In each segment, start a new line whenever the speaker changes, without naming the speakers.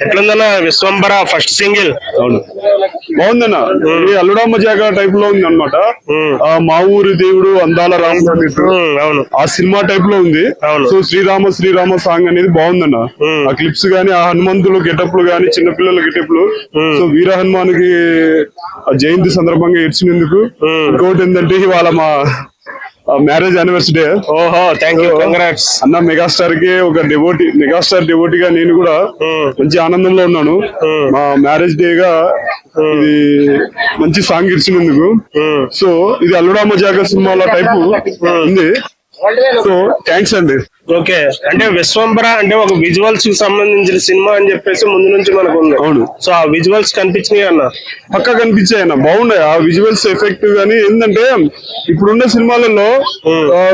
ఎట్లుందన్న? Vishwambhara first single.
అవును. బాగుందన్న. ఇది అల్లుడమ్మ జాగా టైప్లో ఉంది అనమాట మా ఊరి దేవుడు అందాల అన్నట్టు
అవును.
ఆ సినిమా టైప్లో ఉంది. సో శ్రీరామ శ్రీరామ సాంగ్ అనేది బాగుందన్న. ఆ క్లిప్స్ గానీ ఆ హనుమంతులు గెటప్లు గానీ చిన్నపిల్లల గెటప్లు. సో వీర హనుమాన్కి జయంతి సందర్భంగా ఏడ్చినందుకు
మ్మ్.
ఇంకోటి ఏంటంటే ఇవాళ మా మ్యారేజ్ యానివర్సరీ
ఓహో థ్యాంక్ యూ కంగ్రాట్స్
అన్న మెగాస్టార్కి ఒక డివోటీ మెగాస్టార్ డివోటీ గా నేను కూడా మంచి ఆనందంలో ఉన్నాను. మా మ్యారేజ్ డే గా ఇది మంచి సాంగ్ ఇచ్చినందుకు. సో ఇది అల్లుడామ జాగ సినిమాల టైపు ఉంది. సో థ్యాంక్స్ అండి.
ఓకే. అంటే విశ్వంబర అంటే ఒక విజువల్స్కి సంబంధించిన సినిమా అని చెప్పేసి ముందు నుంచి మనకు ఉంది.
అవును.
సో ఆ విజువల్స్ కనిపించినాయి అన్న?
పక్కా కనిపించాయి అన్న. బాగున్నాయి. ఆ విజువల్స్ ఎఫెక్ట్ గానీ ఏంటంటే ఇప్పుడున్న సినిమాలలో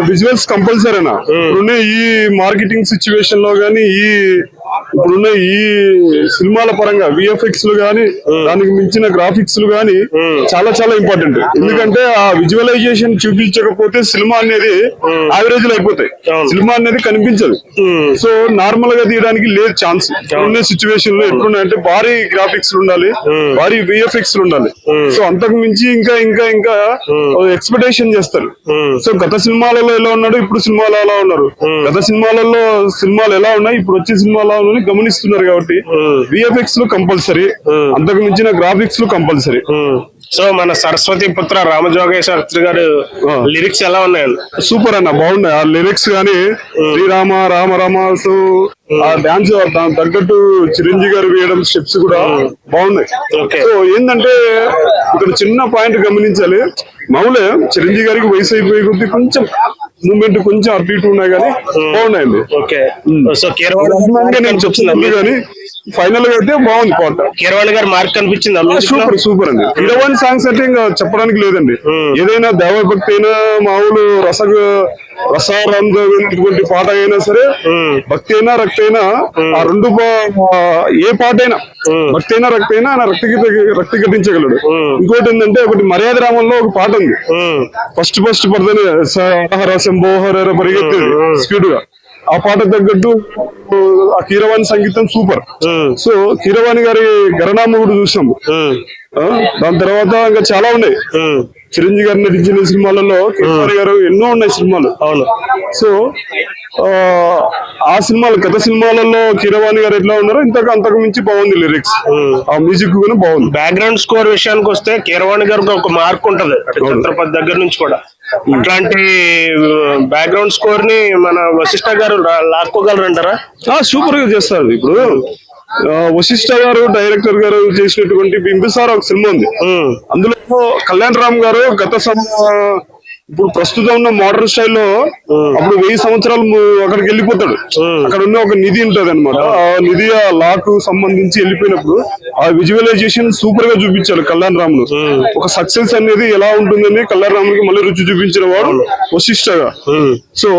విజువల్స్ కంపల్సరీ అన్న. ఇప్పుడున్న ఈ మార్కెటింగ్ సిచ్యువేషన్లో గానీ ఈ ఇప్పుడున్న ఈ సినిమాల పరంగా విఎఫ్ఎక్స్లు గానీ దానికి మించిన గ్రాఫిక్స్లు గానీ చాలా చాలా ఇంపార్టెంట్ ఎందుకంటే ఆ విజువలైజేషన్ చూపించకపోతే సినిమా అనేది యావరేజ్లో అయిపోతాయి. సినిమా అనేది కనిపించదు. సో నార్మల్గా తీయడానికి లేదు ఛాన్స్ ఉన్న సిచ్యువేషన్లో ఎట్లున్నాయంటే భారీ గ్రాఫిక్స్ ఉండాలి భారీ విఎఫ్ఎక్స్ ఉండాలి. సో అంతకు మించి ఇంకా ఇంకా ఇంకా ఎక్స్పెక్టేషన్ చేస్తారు. సో గత సినిమాలలో ఎలా ఉన్నాడు ఇప్పుడు సినిమాలు ఎలా ఉన్నారు. గత సినిమాలలో సినిమాలు ఎలా ఉన్నాయి ఇప్పుడు వచ్చే సినిమాలు గమనిస్తున్నారు కాబట్టి విఎఫ్ఎక్స్లు కంపల్సరీ అంతకు మించిన గ్రాఫిక్స్లు కంపల్సరీ
సో మన సరస్వతి పుత్ర రామజోగేశ్వర గారు. లిరిక్స్ ఎలా ఉన్నాయండి?
సూపర్ అన్న బాగున్నాయి. ఆ లిరిక్స్ గానీ శ్రీరామ రామ రామ సో ఆ డాన్స్ దానికి తగ్గట్టు చిరంజీవి గారు వేయడం స్టెప్స్ కూడా బాగున్నాయి. సో ఏంటంటే ఇక్కడ చిన్న పాయింట్ గమనించాలి. మామూలే చిరంజీవి గారికి వయసు అయిపోయి కొద్ది కొంచెం మూమెంట్ కొంచెం అటు ఇటు ఉన్నాయి కానీ బాగున్నాయండి.
ఓకే.
Hmm.
సో
నేను చెప్తున్నాను కానీ ఫైనల్గా అయితే బాగుంది పాట
కీరవాణి గారి మార్క్ కనిపించింది
సూపర్ సూపర్ అండి. హీరోయిన్ సాంగ్స్ అంటే ఇంకా చెప్పడానికి లేదండి. ఏదైనా దేవభక్తి అయినా మామూలు రస రసారంభమైనటువంటి పాట అయినా సరే భక్తి అయినా రక్తి అయినా ఆ రెండు ఏ పాట అయినా భక్తి అయినా రక్తి అయినా ఆయన రక్తి రక్తి కట్టించగలడు ఇంకోటి ఏంటంటే ఒకటి మర్యాద రామంలో ఒక పాట ఉంది. ఫస్ట్ ఫస్ట్ పడతానే రసం బోహర పరిగెత్తేది. స్పీడ్గా ఆ పాట తగ్గట్టు ఆ కీరవాణి సంగీతం సూపర్. సో కీరవాణి గారి గరణామ కూడా చూసాము ఆ, దాని తర్వాత ఇంకా చాలా ఉన్నాయి. చిరంజీవి గారు నటించిన సినిమాలలో కీరవాణి గారు ఎన్నో ఉన్నాయి సినిమాలు.
అవును.
సో ఆ, సినిమాలు గత సినిమాలలో కీరవాణి గారు ఎట్లా ఉన్నారో ఇంతకు అంతకు మించి బాగుంది లిరిక్స్ ఆ మ్యూజిక్ కూడా బాగుంది.
బ్యాక్గ్రౌండ్ స్కోర్ విషయానికి వస్తే కీరవాణి గారికి ఒక మార్క్ ఉంటది ఛత్రపతి దగ్గర నుంచి కూడా. అట్లాంటి బ్యాక్గ్రౌండ్ స్కోర్ని మన వశిష్ఠ గారు లాక్కోగలరంటారా?
సూపర్గా చేస్తారు. ఇప్పుడు ఆ, వశిష్ఠ గారు డైరెక్టర్ గారు చేసినటువంటి బింబిసార్ ఒక సినిమా ఉంది. అందులో కళ్యాణ్ రామ్ గారు గత ఇప్పుడు ప్రస్తుతం ఉన్న మోడర్న్ స్టైల్లో అప్పుడు వెయ్యి సంవత్సరాలు అక్కడికి వెళ్ళిపోతాడు. అక్కడ ఉన్న ఒక నిధి ఉంటది అనమాట ఆ. నిధి ఆ లాక్ సంబంధించి వెళ్ళిపోయినప్పుడు ఆ విజువలైజేషన్ సూపర్గా చూపించాడు కళ్యాణ్ రాములు. ఒక సక్సెస్ అనేది ఎలా ఉంటుందని కళ్యాణ్ రాములకి మళ్ళీ రుచి చూపించిన వాడు వశిష్ఠగా. సో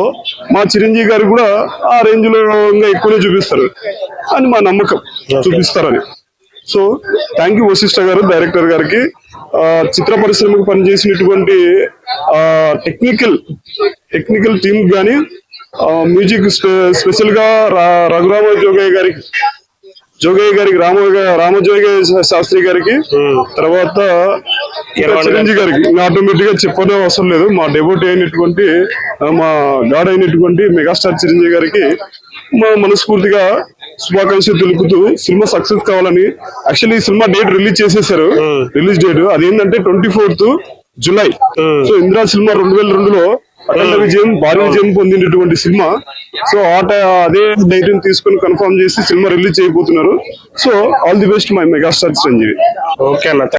మా చిరంజీవి గారు కూడా ఆ రేంజ్లో ఎక్కువనే చూపిస్తారు. అని మా నమ్మకం చూపిస్తారని. So thank you Vasishta garu director గారికి. ఆ, చిత్ర పరిశ్రమకు పనిచేసినటువంటి టెక్నికల్ టెక్నికల్ టీమ్ కానీ మ్యూజిక్ స్పెషల్గా రఘురామ జోగయ్య గారికి జోగయ్య గారికి రామ రామజోగయ్య శాస్త్రి గారికి తర్వాత ఇంకా చిరంజీవి గారికి. ఆటోమేటిక్గా చెప్పనే అవసరం లేదు. మా డెబోట్ అయినటువంటి మా గాడ్ అయినటువంటి మెగాస్టార్ చిరంజీవి గారికి మా మనస్ఫూర్తిగా శుభాకాంక్షలు తెలుపుతూ సినిమా సక్సెస్ కావాలని యాక్చువల్లీ ఈ సినిమా డేట్ రిలీజ్ చేసేసారు రిలీజ్ డేట్. అదేంటంటే twenty fourth July. So Indira cinema రెండు వేల రెండులో అఖండ విజయం భారీ విజయం పొందినటువంటి సినిమా. సో ఆ టై- అదే డేట్ తీసుకొని కన్ఫర్మ్ చేసి సినిమా రిలీజ్ చేయబోతున్నారు. So all the best my megastar Chiranjeevi.
Okay అన్న.